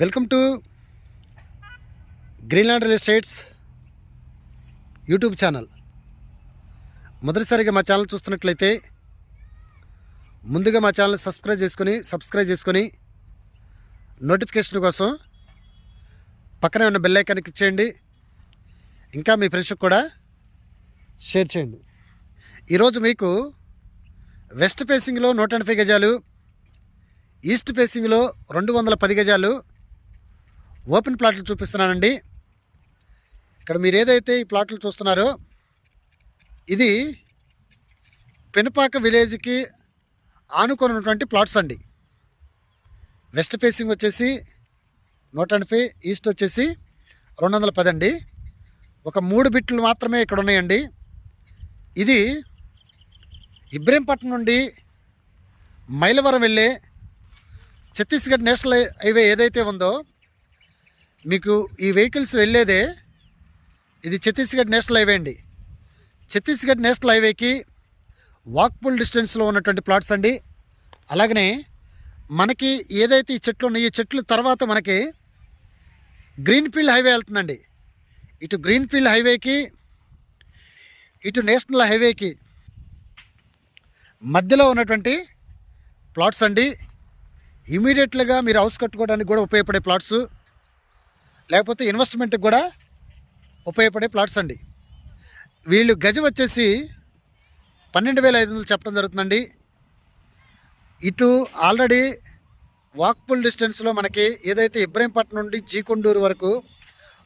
Welcome to Greenland real estates YouTube channel. మొదటిసారిగా మా channel చూస్తున్నట్లయితే ముందుగా మా ఛానల్ సబ్స్క్రైబ్ చేసుకొని సబ్స్క్రైబ్ చేసుకొని నోటిఫికేషన్ కోసం పక్కనే ఉన్న బెల్ ఐకాన్ క్లిక్ చేయండి. ఇంకా మీ ఫ్రెండ్స్కి కూడా షేర్ చేయండి. ఈరోజు మీకు వెస్ట్ ఫేసింగ్లో నూట ఎనభై గజాలు ఈస్ట్ ఫేసింగ్లో రెండు వందల పది గజాలు ఓపెన్ ప్లాట్లు చూపిస్తున్నానండి. ఇక్కడ మీరు ఏదైతే ఈ ప్లాట్లు చూస్తున్నారో ఇది పెనుపాక విలేజ్కి ఆనుకున్నటువంటి ఉన్నటువంటి ప్లాట్స్ అండి. వెస్ట్ ఫేసింగ్ వచ్చేసి నూట ఎనభై ఈస్ట్ వచ్చేసి రెండు వందల పది అండి. ఒక మూడు బిట్లు మాత్రమే ఇక్కడ ఉన్నాయండి. ఇది ఇబ్రహీంపట్నం నుండి మైలవరం వెళ్ళే ఛత్తీస్గఢ్ నేషనల్ హైవే ఏదైతే ఉందో మీకు ఈ వెహికల్స్ వెళ్ళేదే ఇది ఛత్తీస్గఢ్ నేషనల్ హైవే అండి. ఛత్తీస్గఢ్ నేషనల్ హైవేకి వాక్బుల్ డిస్టెన్స్లో ఉన్నటువంటి ప్లాట్స్ అండి. అలాగనే మనకి ఏదైతే ఈ చెట్లు ఉన్నాయో ఈ చెట్లు తర్వాత మనకి గ్రీన్ఫీల్డ్ హైవే వెళ్తుందండి. ఇటు గ్రీన్ఫీల్డ్ హైవేకి ఇటు నేషనల్ హైవేకి మధ్యలో ఉన్నటువంటి ప్లాట్స్ అండి. ఇమీడియట్లుగా మీరు హౌస్ కట్టుకోవడానికి కూడా ఉపయోగపడే ప్లాట్స్. లేకపోతే ఇన్వెస్ట్మెంట్కి కూడా ఉపయోగపడే ప్లాట్స్ అండి. వీళ్ళు గజం వచ్చేసి పన్నెండు వేల ఐదు వందలు చెప్పడం జరుగుతుందండి. ఇటు ఆల్రెడీ వాక్బుల్ డిస్టెన్స్లో మనకి ఏదైతే ఇబ్రహీంపట్నం నుండి జీకొండూరు వరకు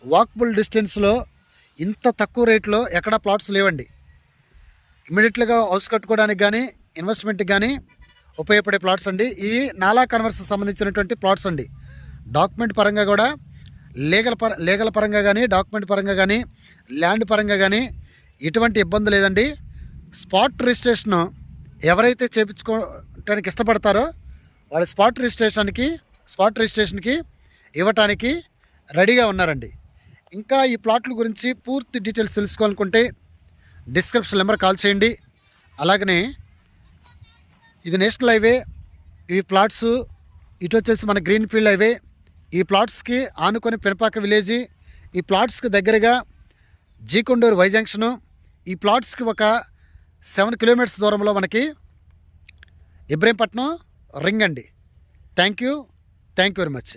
వాక్బుల్ డిస్టెన్స్లో ఇంత తక్కువ రేట్లో ఎక్కడా ప్లాట్స్ లేవండి. ఇమీడియట్గా హౌస్ కట్టుకోవడానికి కానీ ఇన్వెస్ట్మెంట్కి కానీ ఉపయోగపడే ప్లాట్స్ అండి. ఇవి నాలా కన్వర్స్ సంబంధించినటువంటి ప్లాట్స్ అండి. డాక్యుమెంట్ పరంగా కూడా లీగల్ పర లీగల్ పరంగా కానీ డాక్యుమెంట్ పరంగా కానీ ల్యాండ్ పరంగా కానీ ఎటువంటి ఇబ్బంది లేదండి. స్పాట్ రిజిస్ట్రేషన్ ఎవరైతే చేయించుకోవటానికి ఇష్టపడతారో వాళ్ళు స్పాట్ రిజిస్ట్రేషన్కి స్పాట్ రిజిస్ట్రేషన్కి ఇవ్వటానికి రెడీగా ఉన్నారండి. ఇంకా ఈ ప్లాట్ల గురించి పూర్తి డీటెయిల్స్ తెలుసుకోవాలనుకుంటే డిస్క్రిప్షన్ నెంబర్ కాల్ చేయండి. అలాగనే ఇది నేషనల్ హైవే ఈ ప్లాట్స్ ఇటు వచ్చేసి మన గ్రీన్ ఫీల్డ్ హైవే ఈ ప్లాట్స్కి ఆనుకొని పెనపాక విలేజ్ ఈ ప్లాట్స్కి దగ్గరగా జీకొండూరు వైజంక్షను ఈ ప్లాట్స్కి ఒక సెవెన్ కిలోమీటర్స్ దూరంలో మనకి ఇబ్రహీంపట్నం రింగ్ అండి. Thank you thank you very much